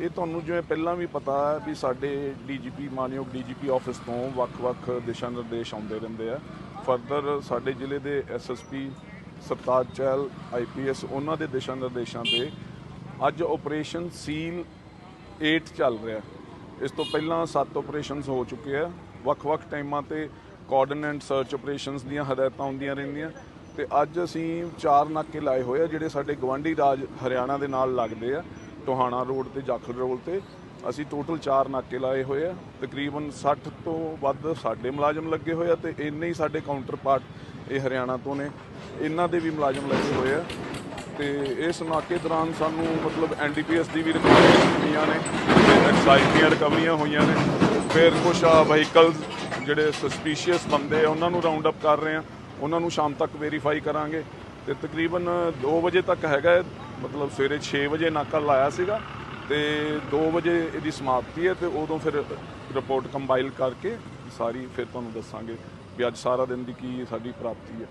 ਇਹ ਤੁਹਾਨੂੰ ਜਿਵੇਂ ਪਹਿਲਾਂ ਵੀ ਪਤਾ ਹੈ ਵੀ ਸਾਡੇ ਡੀਜੀਪੀ, ਮਾਨਯੋਗ ਡੀਜੀਪੀ ਆਫਿਸ ਤੋਂ ਵੱਖ-ਵੱਖ ਦਿਸ਼ਾ ਨਿਰਦੇਸ਼ ਆਉਂਦੇ ਰਹਿੰਦੇ ਆ। ਫਰਦਰ ਸਾਡੇ ਜ਼ਿਲ੍ਹੇ ਦੇ ਐਸਐਸਪੀ ਸਰਤਾਜ ਚਹਿਲ ਆਈਪੀਐਸ ਉਹਨਾਂ ਦੇ ਦਿਸ਼ਾ ਨਿਰਦੇਸ਼ਾਂ ਤੇ ਅੱਜ ਆਪਰੇਸ਼ਨ ਸੀਲ 8 ਚੱਲ ਰਿਹਾ। ਇਸ ਤੋਂ ਪਹਿਲਾਂ 7 ਆਪਰੇਸ਼ਨਸ ਹੋ ਚੁੱਕੇ ਆ। ਵੱਖ-ਵੱਖ ਟਾਈਮਾਂ ਤੇ ਕੋਆਰਡੀਨੇਟ ਸਰਚ ਆਪਰੇਸ਼ਨਸ ਦੀਆਂ ਹਦਾਇਤਾਂ ਹੁੰਦੀਆਂ ਰਹਿੰਦੀਆਂ। ਤੇ ਅੱਜ ਅਸੀਂ ਚਾਰ ਨਾਕੇ ਲਾਏ ਹੋਏ ਆ, ਜਿਹੜੇ ਸਾਡੇ ਗਵਾਂਢੀ ਰਾਜ ਹਰਿਆਣਾ ਦੇ ਨਾਲ ਲੱਗਦੇ ਆ। ਟੋਹਾਣਾ ਰੋਡ ਤੇ ਜਾਖਲ ਰੋਡ ਤੇ ਅਸੀਂ ਟੋਟਲ 4 ਨਾਕੇ ਲਾਏ ਹੋਏ ਆ। ਤਕਰੀਬਨ 60 ਤੋਂ ਵੱਧ ਸਾਡੇ ਮੁਲਾਜ਼ਮ ਲੱਗੇ ਹੋਏ ਆ ਤੇ ਇੰਨੇ ਹੀ ਸਾਡੇ ਕਾਊਂਟਰ ਪਾਰਟ ਇਹ ਹਰਿਆਣਾ ਤੋਂ ਨੇ। ਇਹਨਾਂ ਦੇ ਵੀ ਮੁਲਾਜ਼ਮ ਲੱਗੇ ਹੋਏ ਆ। ਤੇ ਇਸ ਨਾਕੇ ਦੌਰਾਨ ਸਾਨੂੰ ਮਤਲਬ ਐਨਡੀਪੀਐਸ ਦੀ ਵੀ ਰਿਕਵਰੀਆਂ ਹੋਈਆਂ ਨੇ ਐਕਸਾਈਜ਼ ਦੀਆਂ ਰਿਕਵਰੀਆਂ ਹੋਈਆਂ ਨੇ। ਫਿਰ ਕੁਝ ਵਹੀਕਲ ਜਿਹੜੇ ਸਸਪੀਸ਼ੀਅਸ ਬੰਦੇ ਆ ਉਹਨਾਂ ਨੂੰ ਰਾਉਂਡ ਅਪ ਕਰ ਰਹੇ ਆ। ਉਹਨਾਂ ਨੂੰ ਸ਼ਾਮ ਤੱਕ ਵੈਰੀਫਾਈ ਕਰਾਂਗੇ। ਤੇ ਤਕਰੀਬਨ 2 ਵਜੇ ਤੱਕ ਹੈਗਾ ਹੈ, ਮਤਲਬ ਸਵੇਰੇ 6 ਵਜੇ ਨਾਕਾ ਲਾਇਆ ਸੀਗਾ ਤੇ 2 ਵਜੇ ਇਹਦੀ ਸਮਾਪਤੀ ਹੈ ਤੇ ਉਦੋਂ ਫਿਰ ਰਿਪੋਰਟ ਕੰਬਾਈਲ ਕਰਕੇ ਸਾਰੀ ਫਿਰ ਤੁਹਾਨੂੰ ਦੱਸਾਂਗੇ ਵੀ ਅੱਜ ਸਾਰਾ ਦਿਨ ਦੀ ਕੀ ਸਾਡੀ ਪ੍ਰਾਪਤੀ ਹੈ।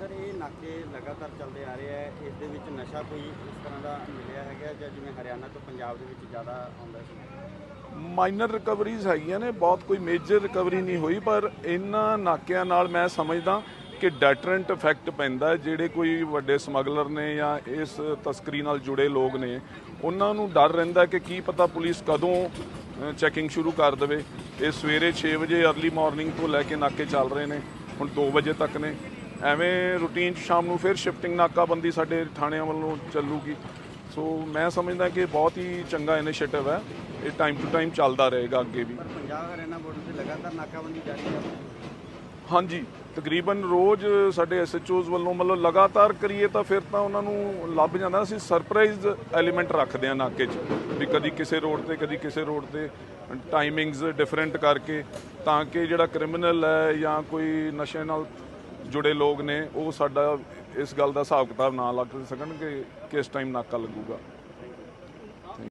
ਸਰ ਇਹ ਨਾਕੇ ਲਗਾਤਾਰ ਚੱਲਦੇ ਆ ਰਹੇ ਹੈ ਇਸ ਦੇ ਵਿੱਚ ਨਸ਼ਾ ਕੋਈ ਇਸ ਤਰ੍ਹਾਂ ਦਾ ਮਿਲਿਆ ਹੈਗਾ ਜਾਂ ਜਿਵੇਂ ਹਰਿਆਣਾ ਤੋਂ ਪੰਜਾਬ ਦੇ ਵਿੱਚ ਜ਼ਿਆਦਾ ਆਉਂਦਾ ਸੀ? ਮਾਈਨਰ ਰਿਕਵਰੀਜ਼ ਹੈਗੀਆਂ ਨੇ ਬਹੁਤ ਕੋਈ ਮੇਜਰ ਰਿਕਵਰੀ ਨਹੀਂ ਹੋਈ ਪਰ ਇਹਨਾਂ ਨਾਕਿਆਂ ਨਾਲ ਮੈਂ ਸਮਝਦਾ ਕਿ ਡੈਟਰੈਂਟ ਇਫੈਕਟ ਪੈਂਦਾ ਜਿਹੜੇ ਕੋਈ ਵੱਡੇ ਸਮਗਲਰ ਨੇ ਜਾਂ ਇਸ ਤਸਕਰੀ ਨਾਲ ਜੁੜੇ ਲੋਕ ਨੇ, ਉਹਨਾਂ ਨੂੰ ਡਰ ਰਹਿੰਦਾ ਕਿ ਕੀ ਪਤਾ ਪੁਲਿਸ ਕਦੋਂ ਚੈਕਿੰਗ ਸ਼ੁਰੂ ਕਰ ਦੇਵੇ। ਇਹ ਸਵੇਰੇ 6 ਵਜੇ अर्ਲੀ ਮਾਰਨਿੰਗ ਤੋਂ ਲੈ ਕੇ ਨਾਕੇ ਚੱਲ ਰਹੇ ਨੇ, ਹੁਣ 2 ਵਜੇ ਤੱਕ ਨੇ। ਐਵੇਂ ਰੂਟੀਨ 'ਚ ਸ਼ਾਮ ਨੂੰ ਫਿਰ ਸ਼ਿਫਟਿੰਗ ਨਾਕਾਬੰਦੀ ਸਾਡੇ ਥਾਣਿਆਂ ਵੱਲੋਂ ਚੱਲੂਗੀ। ਸੋ ਮੈਂ ਸਮਝਦਾ ਕਿ ਬਹੁਤ ਹੀ ਚੰਗਾ ਇਨੀਸ਼ੀਏਟਿਵ ਹੈ। ਇਹ ਟਾਈਮ ਟੂ ਟਾਈਮ ਚੱਲਦਾ ਰਹੇਗਾ ਅੱਗੇ ਵੀ। ਪੰਜਾਬ ਹਰਿਆਣਾ ਬਾਰਡਰ ਤੇ ਲਗਾਤਾਰ ਨਾਕਾਬੰਦੀ ਜਾਰੀ ਹੈ। ਹਾਂਜੀ, ਤਕਰੀਬਨ ਰੋਜ਼ ਸਾਡੇ ਐਸਐਚਓਜ਼ ਵੱਲੋਂ ਮਤਲਬ ਲਗਾਤਾਰ ਕਰੀਏ ਤਾਂ ਫਿਰ ਤਾਂ ਉਹਨਾਂ ਨੂੰ ਲੱਭ ਜਾਂਦਾ, ਅਸੀਂ ਸਰਪ੍ਰਾਈਜ਼ ਐਲੀਮੈਂਟ ਰੱਖਦੇ ਆ ਨਾਕੇ 'ਚ, ਵੀ ਕਦੀ ਕਿਸੇ ਰੋਡ ਤੇ, ਕਦੀ ਕਿਸੇ ਰੋਡ ਤੇ ਟਾਈਮਿੰਗਸ ਡਿਫਰੈਂਟ ਕਰਕੇ ਤਾਂ ਕਿ ਜਿਹੜਾ ਕ੍ਰਿਮੀਨਲ ਹੈ ਜਾਂ ਕੋਈ ਨਸ਼ੇ ਨਾਲ ਜੁੜੇ ਲੋਕ ਨੇ, ਉਹ ਸਾਡਾ ਇਸ ਗੱਲ ਦਾ ਹਿਸਾਬ ਕਿਤਾਬ ਨਾ ਲੱਗ ਸਕਣ ਕਿ ਕਿਸ ਟਾਈਮ ਨਾਕਾ ਲੱਗੂਗਾ।